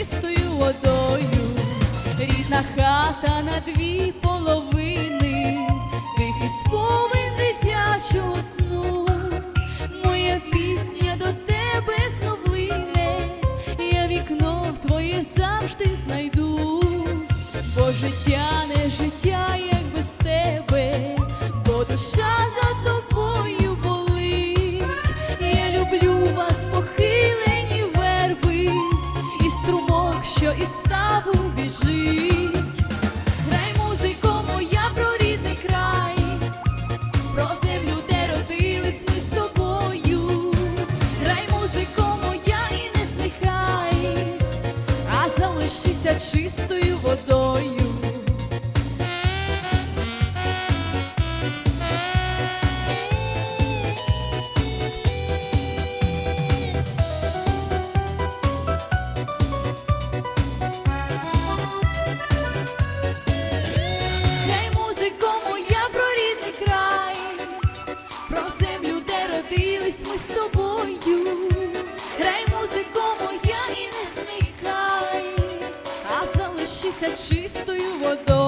чистою водою, рідна хата на дві половини. що і ставу біжить, грай музику, моя про рідний край, про землю, де родились ми з тобою, грай музику, моя і не зникай, а залишися чистою водою. з тобою, грай музико моя і не зникай, а залишися чистою водою.